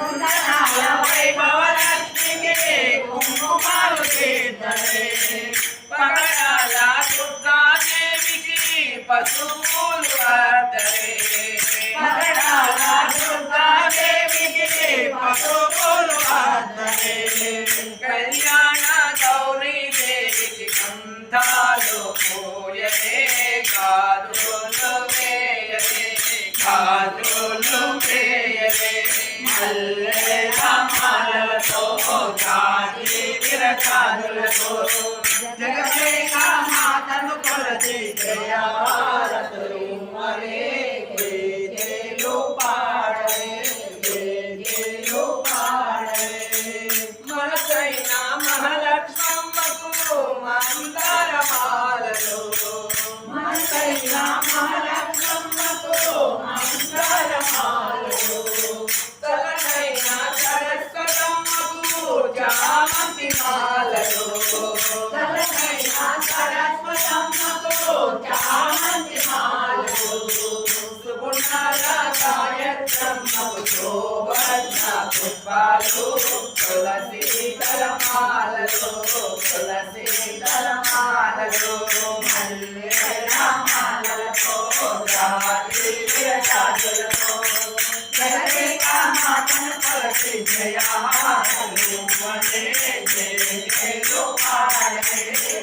కుందనాల వైభవలక్ష్మికి కుంకుమాలు పగడాల దుర్గాదేవికి పశువులు అద్దరే పగడాల దుర్గాదేవికి పశువులు అద్దరే కళ్యాణ గౌరీ దేవికి కంధాలు పోయలే గాజులు వేయరే మల్లె మాలలతో గాజి విరకాదులతో జగదేక మాతను కొలచి పుష్పాలు తులసి తలమాలలు తులసి తలమాలలు మల్లెల మాలలతో రాత్రి విరచాదులతో జగదేక మాతను కొలసి జయాలు వనే జయ జయలు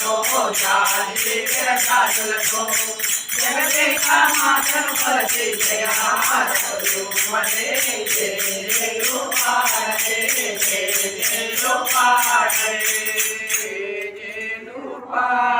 మాటలతో జాతి విరకాదులతో జగదేక మాటలు కొలచి జయారతులు మరే జయలు పాడే జయలు పాడే జయలు పాడరే